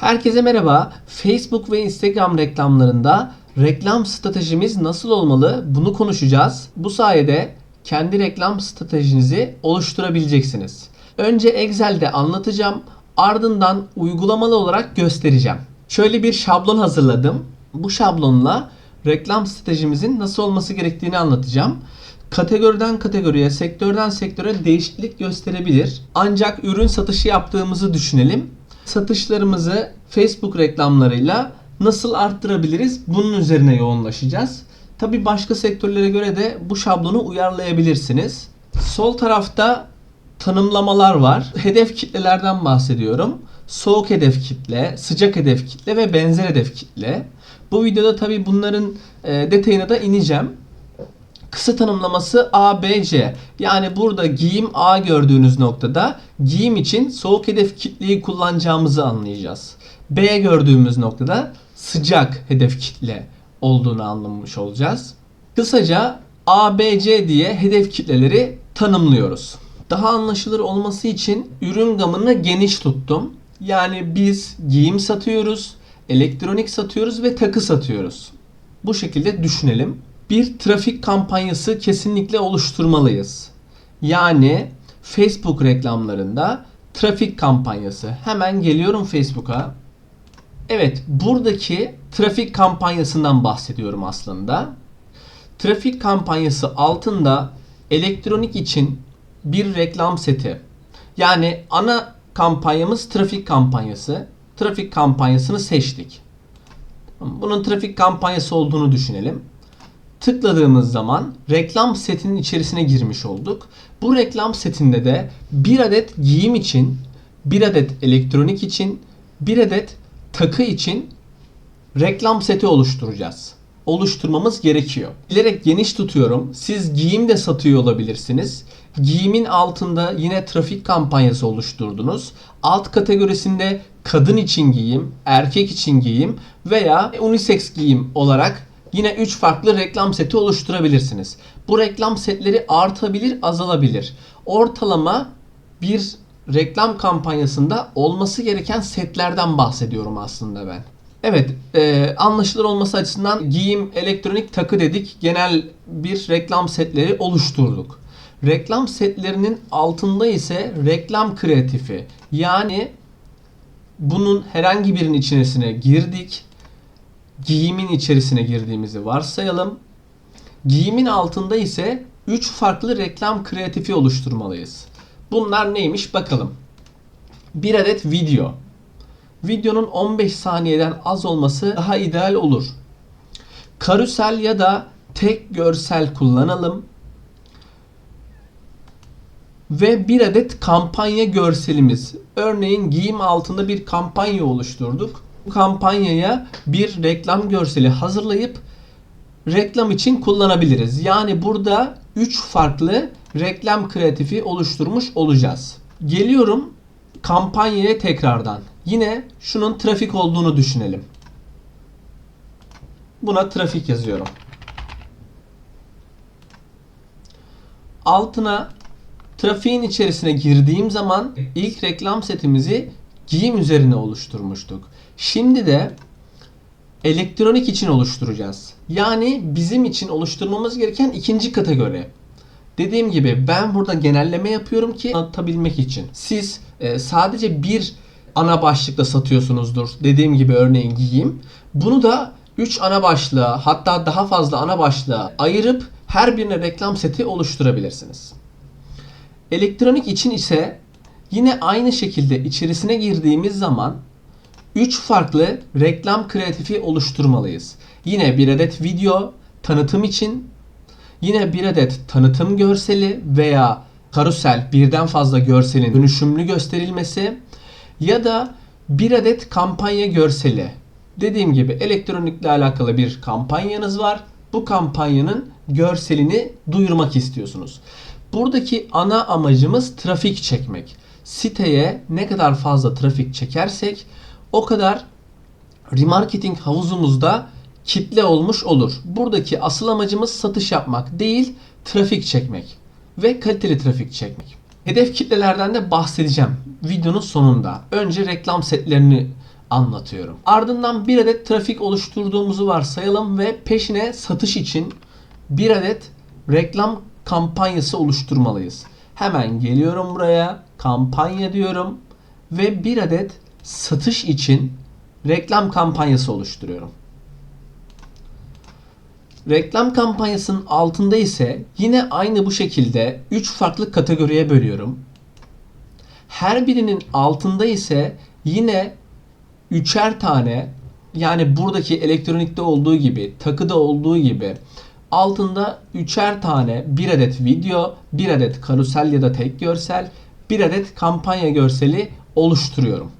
Herkese merhaba. Facebook ve Instagram reklamlarında reklam stratejimiz nasıl olmalı? Bunu konuşacağız. Bu sayede kendi reklam stratejinizi oluşturabileceksiniz. Önce Excel'de anlatacağım. Ardından uygulamalı olarak göstereceğim. Şöyle bir şablon hazırladım. Bu şablonla reklam stratejimizin nasıl olması gerektiğini anlatacağım. Kategoriden kategoriye, sektörden sektöre değişiklik gösterebilir. Ancak ürün satışı yaptığımızı düşünelim. Satışlarımızı Facebook reklamlarıyla nasıl arttırabiliriz? Bunun üzerine yoğunlaşacağız. Tabi başka sektörlere göre de bu şablonu uyarlayabilirsiniz. Sol tarafta tanımlamalar var. Hedef kitlelerden bahsediyorum. Soğuk hedef kitle, sıcak hedef kitle ve benzer hedef kitle. Bu videoda tabi bunların e, detayına da ineceğim. Kısa tanımlaması A, B, C. Yani burada giyim A gördüğünüz noktada giyim için soğuk hedef kitleyi kullanacağımızı anlayacağız. B gördüğümüz noktada sıcak hedef kitle olduğunu anlamış olacağız. Kısaca A, B, C diye hedef kitleleri tanımlıyoruz. Daha anlaşılır olması için ürün gamını geniş tuttum. Yani biz giyim satıyoruz, elektronik satıyoruz ve takı satıyoruz. Bu şekilde düşünelim. Bir trafik kampanyası kesinlikle oluşturmalıyız. Yani Facebook reklamlarında trafik kampanyası. Hemen geliyorum Facebook'a. Evet, buradaki trafik kampanyasından bahsediyorum aslında. Trafik kampanyası altında elektronik için bir reklam seti. Yani ana kampanyamız trafik kampanyası. Trafik kampanyasını seçtik. Bunun trafik kampanyası olduğunu düşünelim. Tıkladığımız zaman reklam setinin içerisine girmiş olduk. Bu reklam setinde de bir adet giyim için, bir adet elektronik için, bir adet takı için reklam seti oluşturacağız. Oluşturmamız gerekiyor. Bilerek geniş tutuyorum. Siz giyim de satıyor olabilirsiniz. Giyimin altında yine trafik kampanyası oluşturdunuz. Alt kategorisinde kadın için giyim, erkek için giyim veya unisex giyim olarak yine 3 farklı reklam seti oluşturabilirsiniz. Bu reklam setleri artabilir, azalabilir. Ortalama bir reklam kampanyasında olması gereken setlerden bahsediyorum aslında ben. Evet, e, anlaşılır olması açısından giyim, elektronik takı dedik. Genel bir reklam setleri oluşturduk. Reklam setlerinin altında ise reklam kreatifi. Yani bunun herhangi birinin içerisine girdik. Giyimin içerisine girdiğimizi varsayalım. Giyimin altında ise 3 farklı reklam kreatifi oluşturmalıyız. Bunlar neymiş bakalım. Bir adet video. Videonun 15 saniyeden az olması daha ideal olur. Karusel ya da tek görsel kullanalım. Ve bir adet kampanya görselimiz. Örneğin giyim altında bir kampanya oluşturduk. Kampanyaya bir reklam görseli hazırlayıp reklam için kullanabiliriz. Yani burada 3 farklı reklam kreatifi oluşturmuş olacağız. Geliyorum kampanyaya tekrardan. Yine şunun trafik olduğunu düşünelim. Buna trafik yazıyorum. Altına trafiğin içerisine girdiğim zaman ilk reklam setimizi giyim üzerine oluşturmuştuk. Şimdi de elektronik için oluşturacağız. Yani bizim için oluşturmamız gereken ikinci kategori. Dediğim gibi ben burada genelleme yapıyorum ki anlatabilmek için. Siz e, sadece bir ana başlıkla satıyorsunuzdur. Dediğim gibi örneğin giyim. Bunu da 3 ana başlığa hatta daha fazla ana başlığa ayırıp her birine reklam seti oluşturabilirsiniz. Elektronik için ise yine aynı şekilde içerisine girdiğimiz zaman 3 farklı reklam kreatifi oluşturmalıyız. Yine bir adet video tanıtım için, yine bir adet tanıtım görseli veya karusel birden fazla görselin dönüşümlü gösterilmesi ya da bir adet kampanya görseli. Dediğim gibi elektronikle alakalı bir kampanyanız var. Bu kampanyanın görselini duyurmak istiyorsunuz. Buradaki ana amacımız trafik çekmek. Siteye ne kadar fazla trafik çekersek o kadar remarketing havuzumuzda kitle olmuş olur. Buradaki asıl amacımız satış yapmak değil, trafik çekmek ve kaliteli trafik çekmek. Hedef kitlelerden de bahsedeceğim videonun sonunda. Önce reklam setlerini anlatıyorum. Ardından bir adet trafik oluşturduğumuzu varsayalım ve peşine satış için bir adet reklam kampanyası oluşturmalıyız. Hemen geliyorum buraya, kampanya diyorum ve bir adet satış için reklam kampanyası oluşturuyorum. Reklam kampanyasının altında ise yine aynı bu şekilde 3 farklı kategoriye bölüyorum. Her birinin altında ise yine üçer tane yani buradaki elektronikte olduğu gibi, takıda olduğu gibi altında üçer tane bir adet video, bir adet karusel ya da tek görsel, bir adet kampanya görseli oluşturuyorum.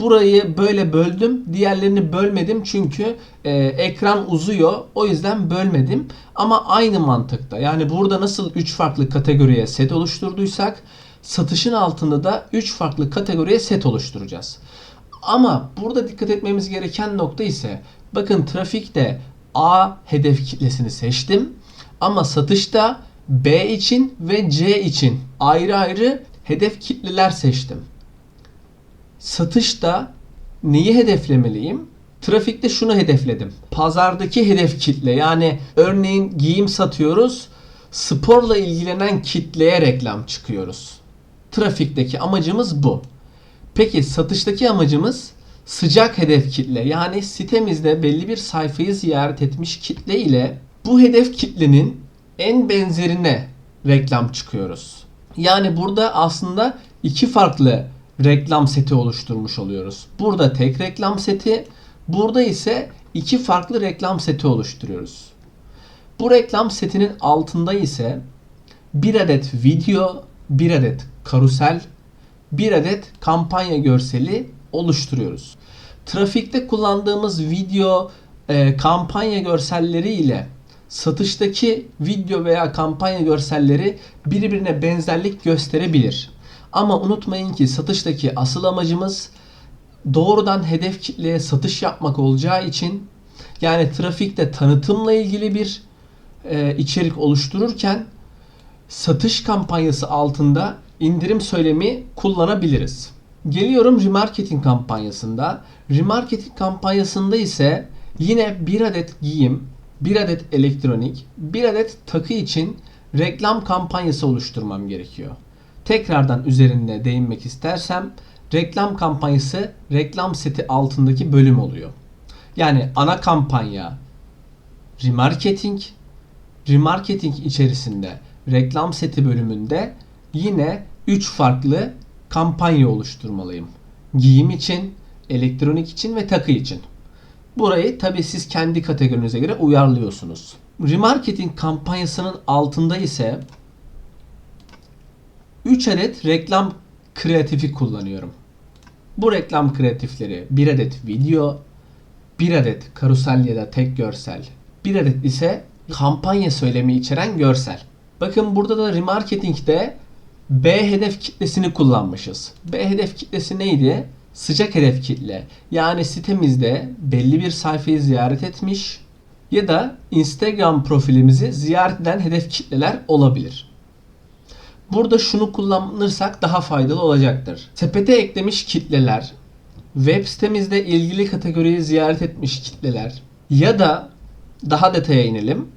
Burayı böyle böldüm. Diğerlerini bölmedim çünkü e, ekran uzuyor. O yüzden bölmedim. Ama aynı mantıkta. Yani burada nasıl 3 farklı kategoriye set oluşturduysak satışın altında da 3 farklı kategoriye set oluşturacağız. Ama burada dikkat etmemiz gereken nokta ise bakın trafikte A hedef kitlesini seçtim. Ama satışta B için ve C için ayrı ayrı hedef kitleler seçtim. Satışta neyi hedeflemeliyim? Trafikte şunu hedefledim. Pazardaki hedef kitle yani örneğin giyim satıyoruz. Sporla ilgilenen kitleye reklam çıkıyoruz. Trafikteki amacımız bu. Peki satıştaki amacımız sıcak hedef kitle. Yani sitemizde belli bir sayfayı ziyaret etmiş kitle ile bu hedef kitlenin en benzerine reklam çıkıyoruz. Yani burada aslında iki farklı reklam seti oluşturmuş oluyoruz. Burada tek reklam seti, burada ise iki farklı reklam seti oluşturuyoruz. Bu reklam setinin altında ise bir adet video, bir adet karusel, bir adet kampanya görseli oluşturuyoruz. Trafikte kullandığımız video, e, kampanya görselleri ile satıştaki video veya kampanya görselleri birbirine benzerlik gösterebilir. Ama unutmayın ki satıştaki asıl amacımız doğrudan hedef kitleye satış yapmak olacağı için yani trafikte tanıtımla ilgili bir e, içerik oluştururken satış kampanyası altında indirim söylemi kullanabiliriz. Geliyorum remarketing kampanyasında. Remarketing kampanyasında ise yine bir adet giyim, bir adet elektronik, bir adet takı için reklam kampanyası oluşturmam gerekiyor. Tekrardan üzerinde değinmek istersem reklam kampanyası reklam seti altındaki bölüm oluyor. Yani ana kampanya remarketing, remarketing içerisinde reklam seti bölümünde yine 3 farklı kampanya oluşturmalıyım. Giyim için, elektronik için ve takı için. Burayı tabi siz kendi kategorinize göre uyarlıyorsunuz. Remarketing kampanyasının altında ise 3 adet reklam kreatifi kullanıyorum. Bu reklam kreatifleri bir adet video, bir adet karusel ya da tek görsel, bir adet ise kampanya söylemi içeren görsel. Bakın burada da remarketing'de B hedef kitlesini kullanmışız. B hedef kitlesi neydi? Sıcak hedef kitle. Yani sitemizde belli bir sayfayı ziyaret etmiş ya da Instagram profilimizi ziyaret eden hedef kitleler olabilir. Burada şunu kullanırsak daha faydalı olacaktır. Sepete eklemiş kitleler, web sitemizde ilgili kategoriyi ziyaret etmiş kitleler ya da daha detaya inelim.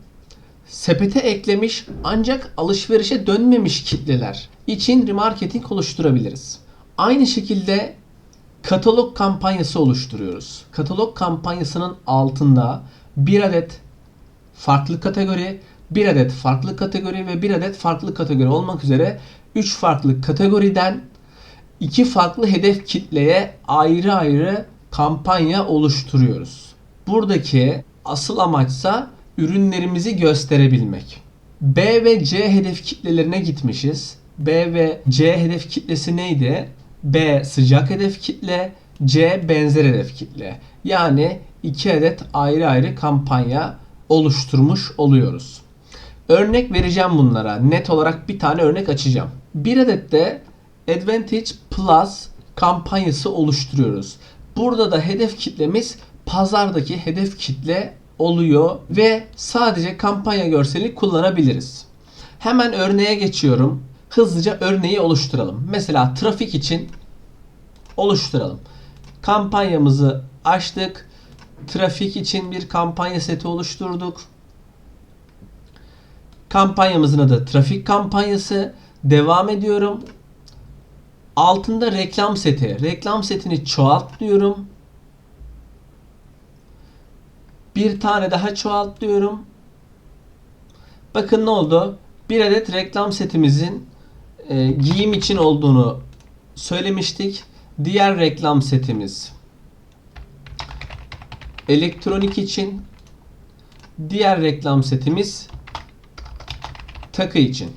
Sepete eklemiş ancak alışverişe dönmemiş kitleler için remarketing oluşturabiliriz. Aynı şekilde katalog kampanyası oluşturuyoruz. Katalog kampanyasının altında bir adet farklı kategori, bir adet farklı kategori ve bir adet farklı kategori olmak üzere 3 farklı kategoriden iki farklı hedef kitleye ayrı ayrı kampanya oluşturuyoruz. Buradaki asıl amaçsa ürünlerimizi gösterebilmek. B ve C hedef kitlelerine gitmişiz. B ve C hedef kitlesi neydi? B sıcak hedef kitle, C benzer hedef kitle. Yani iki adet ayrı ayrı kampanya oluşturmuş oluyoruz. Örnek vereceğim bunlara. Net olarak bir tane örnek açacağım. Bir adet de Advantage Plus kampanyası oluşturuyoruz. Burada da hedef kitlemiz pazardaki hedef kitle oluyor ve sadece kampanya görseli kullanabiliriz. Hemen örneğe geçiyorum. Hızlıca örneği oluşturalım. Mesela trafik için oluşturalım. Kampanyamızı açtık. Trafik için bir kampanya seti oluşturduk. Kampanyamızın adı trafik kampanyası. Devam ediyorum. Altında reklam seti. Reklam setini çoğalt diyorum. Bir tane daha çoğalt diyorum. Bakın ne oldu? Bir adet reklam setimizin e, giyim için olduğunu söylemiştik. Diğer reklam setimiz elektronik için. Diğer reklam setimiz takı için.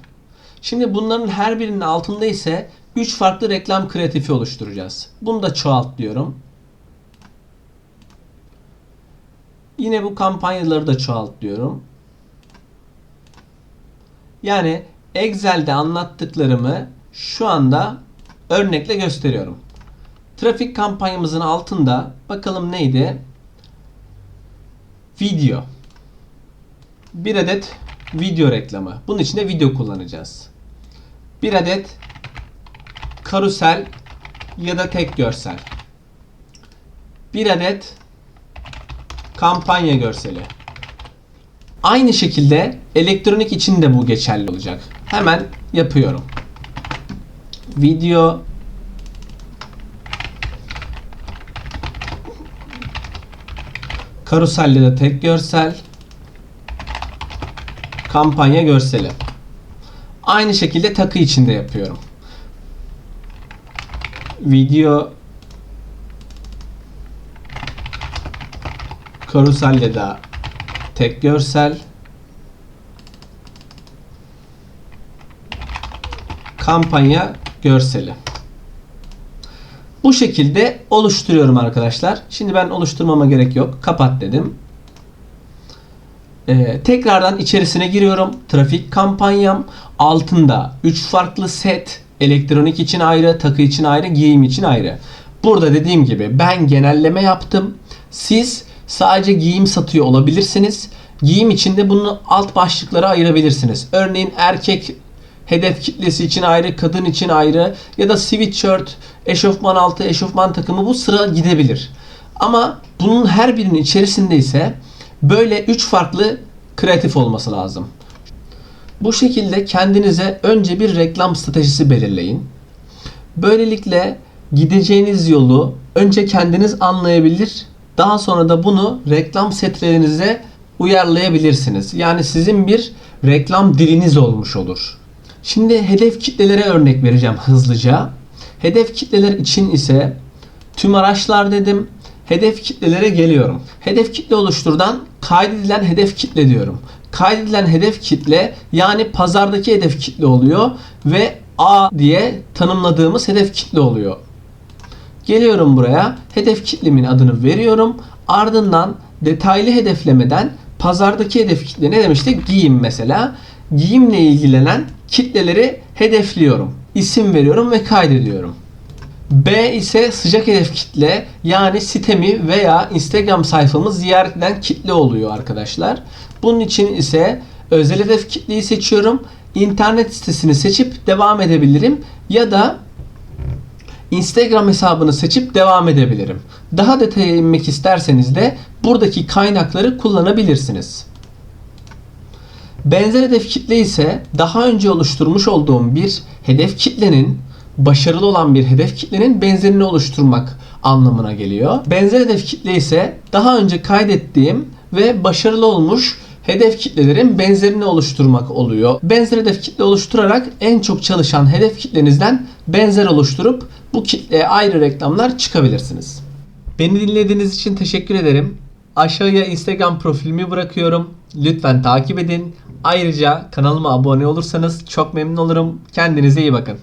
Şimdi bunların her birinin altında ise 3 farklı reklam kreatifi oluşturacağız. Bunu da çoğalt diyorum. Yine bu kampanyaları da çoğalt diyorum. Yani Excel'de anlattıklarımı şu anda örnekle gösteriyorum. Trafik kampanyamızın altında bakalım neydi? Video. Bir adet video reklamı. Bunun için de video kullanacağız. Bir adet karusel ya da tek görsel. Bir adet kampanya görseli. Aynı şekilde elektronik için de bu geçerli olacak. Hemen yapıyorum. Video Karuselle de tek görsel. Kampanya görseli. Aynı şekilde takı içinde yapıyorum. Video Karuselle de tek görsel. Kampanya görseli. Bu şekilde oluşturuyorum arkadaşlar. Şimdi ben oluşturmama gerek yok. Kapat dedim. Ee, tekrardan içerisine giriyorum. Trafik kampanyam altında 3 farklı set. Elektronik için ayrı, takı için ayrı, giyim için ayrı. Burada dediğim gibi ben genelleme yaptım. Siz sadece giyim satıyor olabilirsiniz. Giyim içinde bunu alt başlıklara ayırabilirsiniz. Örneğin erkek hedef kitlesi için ayrı, kadın için ayrı ya da sweatshirt, eşofman altı, eşofman takımı bu sıra gidebilir. Ama bunun her birinin içerisinde ise böyle 3 farklı kreatif olması lazım. Bu şekilde kendinize önce bir reklam stratejisi belirleyin. Böylelikle gideceğiniz yolu önce kendiniz anlayabilir, daha sonra da bunu reklam setlerinize uyarlayabilirsiniz. Yani sizin bir reklam diliniz olmuş olur. Şimdi hedef kitlelere örnek vereceğim hızlıca. Hedef kitleler için ise tüm araçlar dedim. Hedef kitlelere geliyorum. Hedef kitle oluşturdan kaydedilen hedef kitle diyorum. Kaydedilen hedef kitle yani pazardaki hedef kitle oluyor ve A diye tanımladığımız hedef kitle oluyor. Geliyorum buraya. Hedef kitlemin adını veriyorum. Ardından detaylı hedeflemeden pazardaki hedef kitle ne demiştik? Giyim mesela. Giyimle ilgilenen kitleleri hedefliyorum. İsim veriyorum ve kaydediyorum. B ise sıcak hedef kitle yani sitemi veya Instagram sayfamı ziyaret eden kitle oluyor arkadaşlar. Bunun için ise özel hedef kitleyi seçiyorum. İnternet sitesini seçip devam edebilirim ya da Instagram hesabını seçip devam edebilirim. Daha detaya inmek isterseniz de buradaki kaynakları kullanabilirsiniz. Benzer hedef kitle ise daha önce oluşturmuş olduğum bir hedef kitlenin başarılı olan bir hedef kitlenin benzerini oluşturmak anlamına geliyor. Benzer hedef kitle ise daha önce kaydettiğim ve başarılı olmuş hedef kitlelerin benzerini oluşturmak oluyor. Benzer hedef kitle oluşturarak en çok çalışan hedef kitlenizden benzer oluşturup bu kitleye ayrı reklamlar çıkabilirsiniz. Beni dinlediğiniz için teşekkür ederim. Aşağıya Instagram profilimi bırakıyorum. Lütfen takip edin. Ayrıca kanalıma abone olursanız çok memnun olurum. Kendinize iyi bakın.